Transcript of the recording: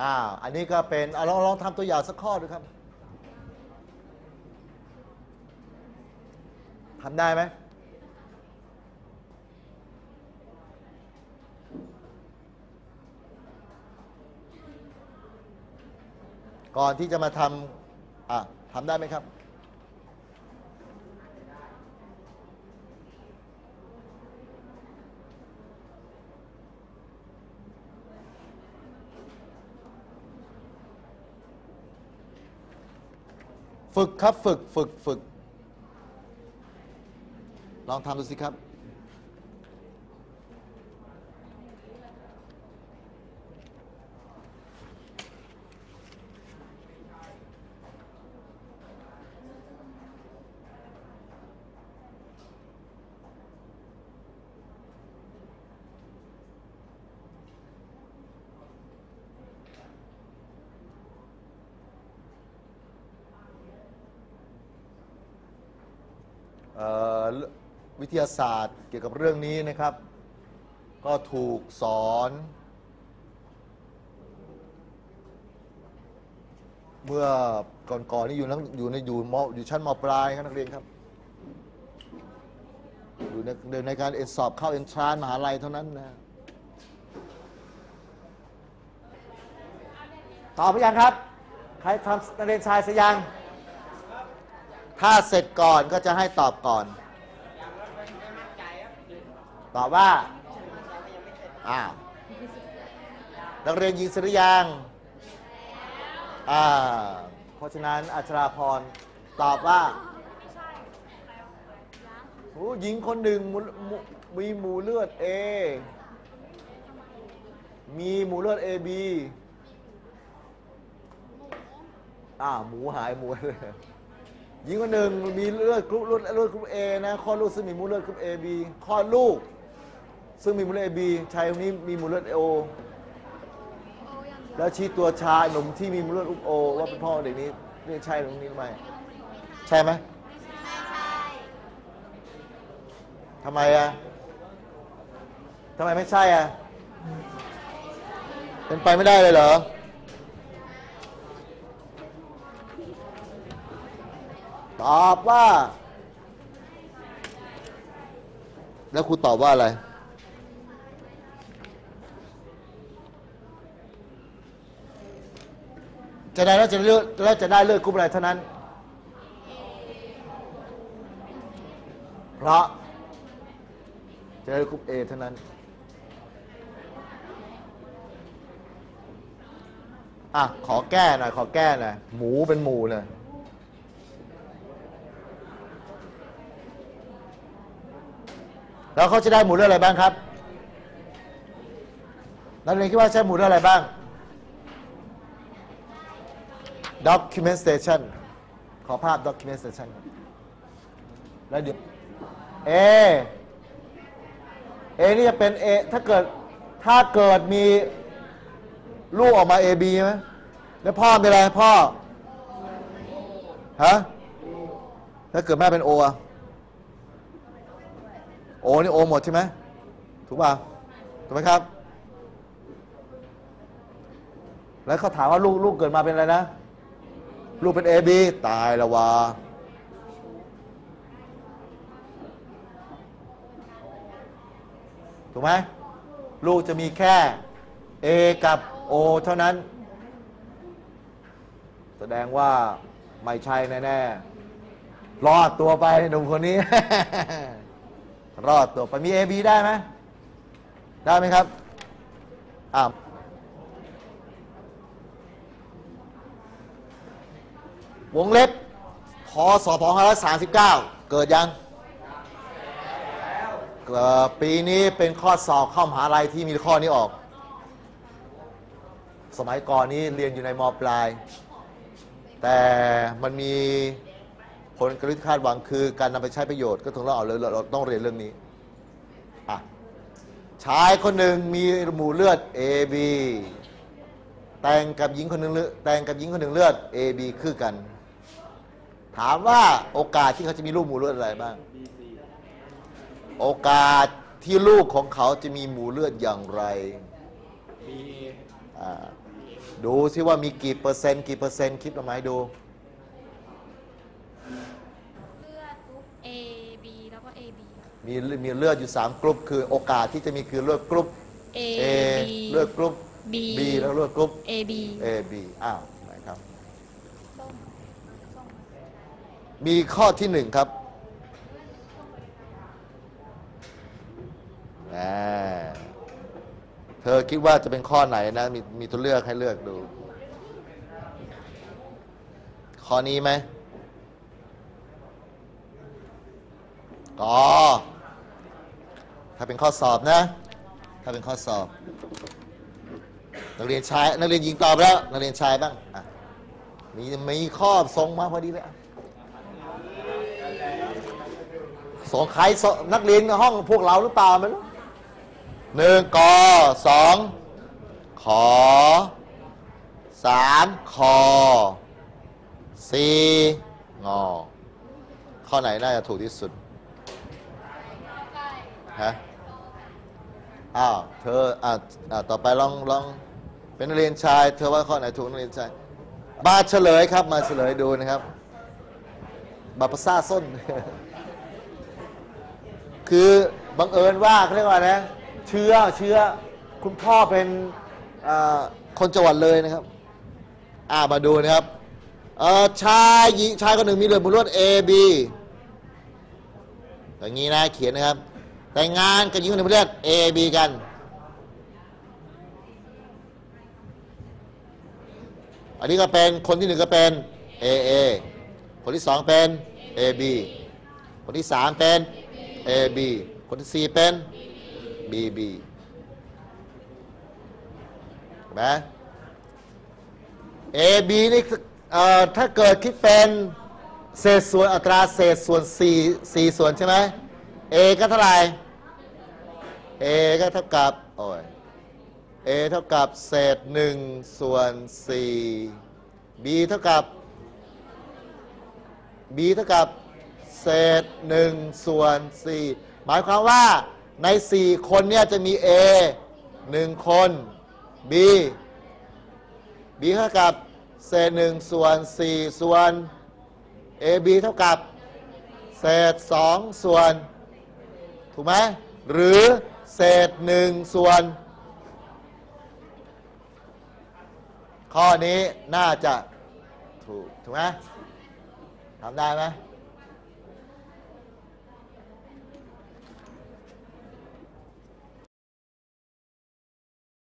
อ้าว อันนี้ก็เป็นอาลองลองทำตัวอย่างสักข้อดูครับทำได้ไหมก่อนที่จะมาทำอะทำได้ไหมครับ ฝึกครับฝึกฝึกฝึก ลองทำดูสิครับ วิทยาศาสตร์เกี่ยวกับเรื่องนี้นะครับ ก็ถูกสอนเมื่อก่อนๆนี่อยู่นักอยู่ในอยู่มอยู่ชั้นมปลายครับนักเรียนครับ อยู่ในในการเอ็นสอบเข้าเอ็นทรานมหาลัยเท่านั้นนะตอบไปยังครับ ใครทำนักเรียนชายสยัง ถ้าเสร็จก่อนก็จะให้ตอบก่อน ตอบว่าอ้าวนักเรียนยิงสร็จหรือยังอ่าเพราะฉะนั้นอัชราพรตอบว่าโอ้หญิงคนหนึ่งมีหมู่เลือด A มีหมู่เลือด AB อ่าหมูหายหมูเลย หญิงคนหนึ่งมีเลือดกรุ๊ปเลือดเลือดกรุ๊ปเอนะคลอดลูกซึ่งมีมูลเลือดกรุ๊ปเอบีคลอดลูก ซึ่งมีมูลเลือดเอบีชายคนนี้มีมูลเลือดโอแล้วชี้ตัวชายหนุ่มที่มีมูลเลือดอุปโอ ว่าเป็นพ่อเด็กนี้เรียกใช่ตรงนี้หรือไม่ใช่ไหมทำไมอะทำไมไม่ใช่อะเป็นไปไม่ได้เลยเหรอ ตอบว่า แล้วครูตอบว่าอะไร จะได้แล้วจะเลือกแล้วจะได้เลือกกรุ๊ปอะไรเท่านั้น เพราะ จะได้กรุ๊ป A เท่านั้นอะขอแก้หน่อยขอแก้หน่อยหมูเป็นหมูเลย แล้วเขาจะได้หมูเลือดอะไรบ้างครับนักเรียนคิดว่าใช้หมูเลือดอะไรบ้าง document station ขอภาพ document station แล้วเดี๋ยว A A นี่จะเป็น A ถ้าเกิดถ้าเกิดมีลูกออกมา A B ไหมแล้วพ่อเป็นอะไรพ่อ ฮะ ถ้าเกิดแม่เป็น O อะ โอนี่โอหมดใช่ไหมถูกป่ะถูกไหมครับ แล้วเขาถามว่าลูกลูกเกิดมาเป็นอะไรนะ ลูกเป็นเอบีตายและวะถูกไหมลูกจะมีแค่ A กับ O เท่านั้น แสดงว่าไม่ใช่แน่ ๆ รอดตัวไปหนุ่มคนนี้ รอดตัวไปมี AB ได้ไหมได้ไหมครับอ่าวงเล็บพศ2539 เกิดยัง เกิดปีนี้เป็นข้อสอบเข้ามหาลัยที่มีข้อนี้ออก สมัยก่อนนี้เรียนอยู่ในมปลาย แต่มันมี ผลกระทคาดหวังคือการนำไปใช้ประโยชน์ก็ถึงเราเอาเลยเราต้องเรียนเรื่องนี้อะชายคนหนึ่งมีหมู่เลือด AB แต่งกับหญิงคนหนึ่งเลือดแต่งกับหญิงคนหนึ่งเลือด AB คือกัน ถามว่าโอกาสที่เขาจะมีลูกหมู่เลือดอะไรบ้าง โอกาสที่ลูกของเขาจะมีหมู่เลือดอย่างไรดูซิว่ามีกี่เปอร์เซนต์กี่เปอร์เซนต์คิดออกมาให้ดู มีมีเลือดอยู่ 3 กรุ๊ป คือโอกาสที่จะมีคือเลือดกรุ๊ป A A B เลือดกรุ๊ป B B แล้วเลือดกรุ๊ป AB A B อ้าวไหนครับส้มส้มมีข้อที่หนึ่งครับอ่าเธอคิดว่าจะเป็นข้อไหนนะ มีมีตัวเลือกให้เลือกดู ข้อนี้ไหมก็ ถ้าเป็นข้อสอบนะ ถ้าเป็นข้อสอบ นักเรียนชาย นักเรียนหญิงตอบแล้ว นักเรียนชายบ้าง อะ มีมีข้อทรงมาพอดีเลยส่งใครส่งนักเรียนในห้องพวกเราหรือเปล่าไม่รู้หนึ่งกอสองขอสามคอสี่งอ ข้อไหนน่าจะถูกที่สุด ฮะอ้าวเธออ่าต่อไปลองลองเป็นนักเรียนชาย เธอว่าข้อไหนถูกนักเรียนชายมาเฉลยครับมาเฉลยดูนะครับบาปซ่าส้น คือบังเอิญว่าเขาเรียกว่านะเชื้อเชื้อคุณพ่อเป็นอ่าคนจังหวัดเลยนะครับ อ่ามาดูนะครับอ่อชายหญิงชายคนหนึ่งมีเลือดบุรวด A B อย่างนี้นะเขียนนะครับ แต่งงานกับหญิงคนหนึ่งมีเลือด A B กัน อันนี้ก็เป็นคนที่หนึ่งก็เป็น A A คนที่สองเป็น A B คนที่สามเป็น A B คนที่สี่เป็น B B นไหม A B นี่ถ้าเกิดคิดเป็นเศษส่วนอัตราเศษส่วน4 4ส่วนใช่ไหม A ก็เท่าไหร่ A ก็เท่ากับโอ้ย A เท่ากับเศษ1ส่วน 4 B เท่ากับ B เท่ากับเศษ1ส่วน 4 หมายความว่าใน 4 คนเนี่ยจะมี A 1 คน B B เท่ากับเศษ1ส่วน 4 ส่วน AB เท่ากับเศษ2ส่วน ถูกไหมหรือ เศษหนึ่งส่วน ข้อนี้น่าจะถูก ถูกไหมทำได้ไหม